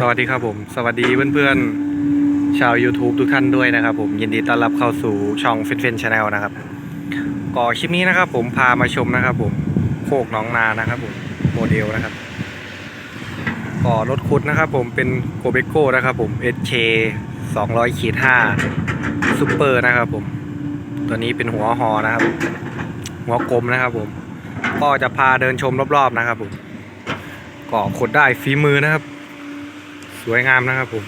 สวัสดีครับผม สวัสดีเพื่อนๆ ชาว YouTube ทุกท่านด้วยนะครับผม ยินดีต้อนรับเข้าสู่ช่องเฟนเฟนชาแนลนะครับก่อคลิปนี้นะครับผมพามาชมนะครับผมโคกหน้องนานะครับผมโมเดลนะครับก่อรถคุดนะครับผมเป็นโกเบโก้นะครับผม SK 200ขีด5ซูเปอร์นะครับผม ตัวนี้เป็นหัวหอนะครับ หัวกลมนะครับผม ก็จะพาเดินชมรอบๆนะครับผมก่อขุดได้ฝีมือนะครับ วยงามนะครับผม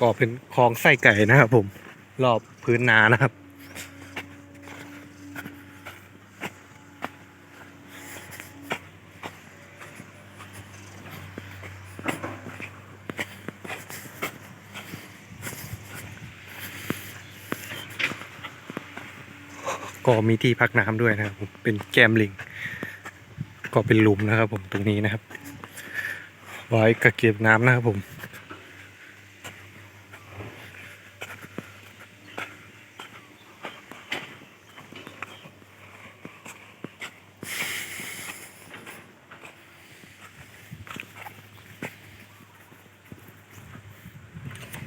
ก็เป็นคลองไส้ไก่นะครับผม รอบพื้นนานะครับ ก็มีที่พักน้ำด้วยนะครับผมเป็นแกมลิง ก็เป็นหลุมนะครับผมตรงนี้นะครับ ไว้กักเก็บน้ำนะครับผม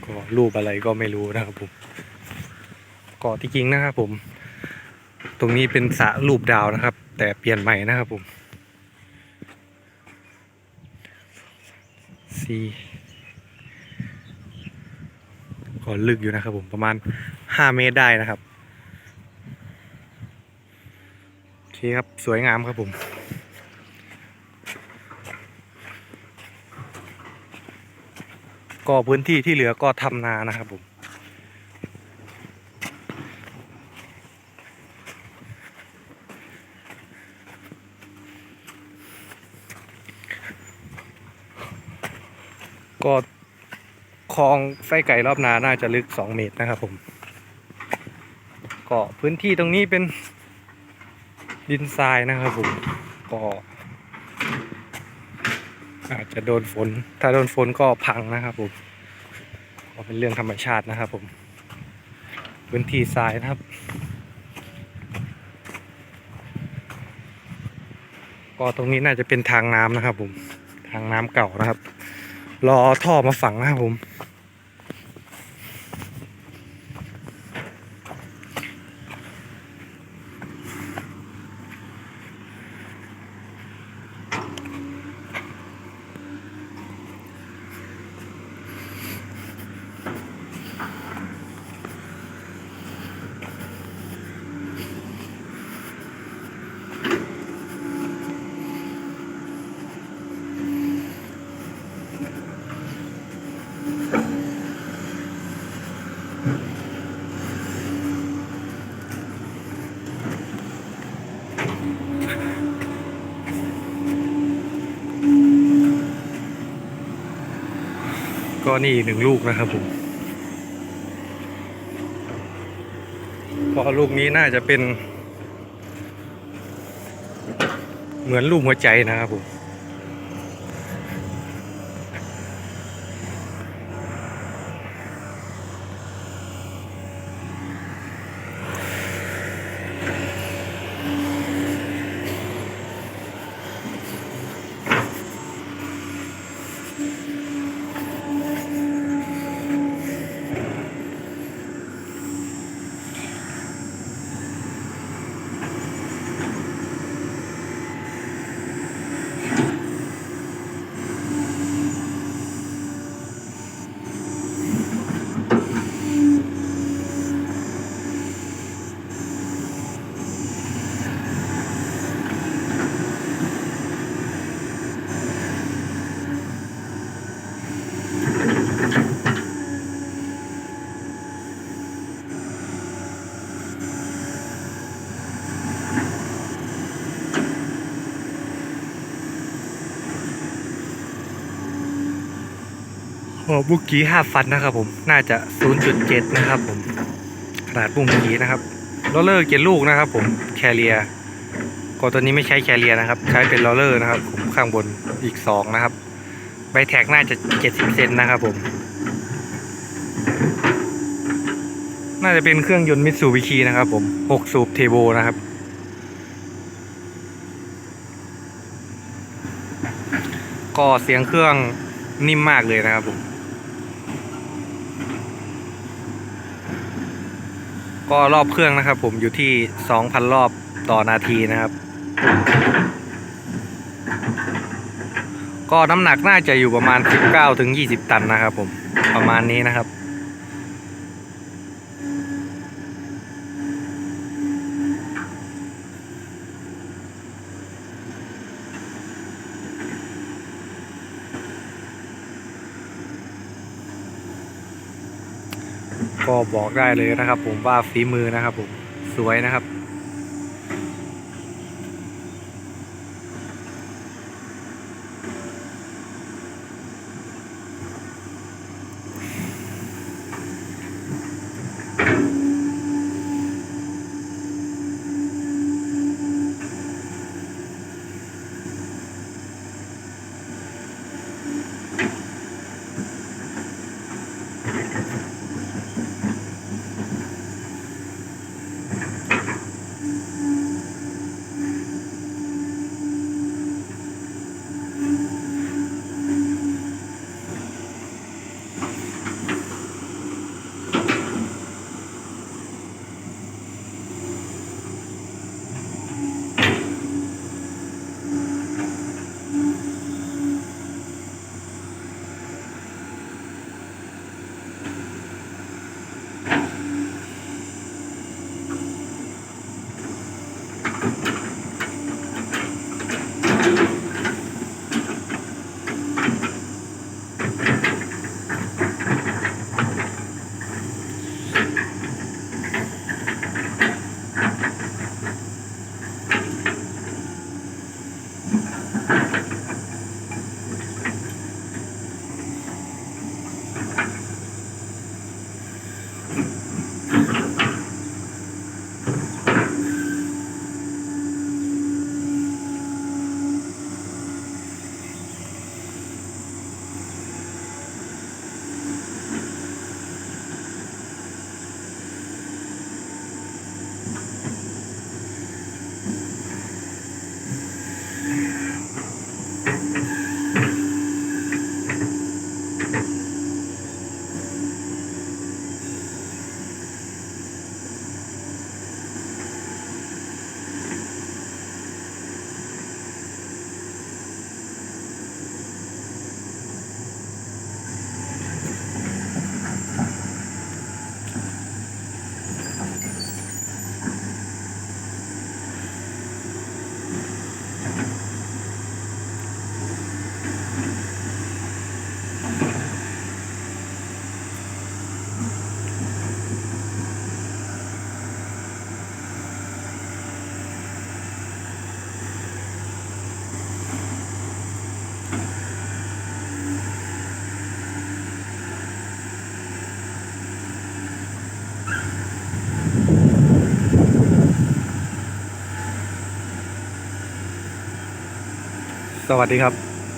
ก็รูปอะไรก็ไม่รู้นะครับผมก็ที่จริงนะครับผม ตรงนี้เป็นสระรูปดาวนะครับ แต่เปลี่ยนใหม่นะครับผม ซีก็ลึกอยู่นะครับผมประมาณห้าเมตรได้นะครับทีครับสวยงามครับผม ก็พื้นที่ที่เหลือก็ทำนานะครับผม ก็คลองไส้ไก่รอบนาน่าจะลึก 2 เมตรนะครับผม ก็พื้นที่ตรงนี้เป็นดินทรายนะครับผม ก็อาจจะโดนฝน ถ้าโดนฝนก็พังนะครับผม ก็เป็นเรื่องธรรมชาตินะครับผม พื้นที่ทรายนะครับ ก็ตรงนี้น่าจะเป็นทางน้ำนะครับผม ทางน้ำเก่านะครับ รอท่อมาฝังนะครับผม นี่อีกหนึ่งลูกนะครับผมเพราะลูกนี้น่าจะเป็น เหมือนลูกหัวใจนะครับผม บุกี้ห้าฟันนะครับผมน่าจะ 0.7 นะครับผมขนาดบุ้งกี้นะครับลอเลอร์เกียลูกนะครับ ผมแคเรียก็ตัวนี้ไม่ใช้แคเรียนะครับ ใช้เป็นลอเลอร์นะครับผมข้างบนอีก 2 นะครับ ใบแท็กน่าจะ 70 เซนนะครับผม น่าจะเป็นเครื่องยนต์มิตซูบิชินะครับผม 6 สูบเทโบนะครับก็เสียงเครื่องนิ่มมากเลยนะครับผม ก็รอบเครื่องนะครับ ผมอยู่ที่ 2,000 รอบต่อนาทีนะครับ ก็น้ำหนักน่าจะอยู่ประมาณ 19ถึง20 ตันนะครับ ผมประมาณนี้นะครับ ก็บอกได้เลยนะครับ ผมว่าฝีมือนะครับ ผมสวยนะครับ いい? สวัสดีครับ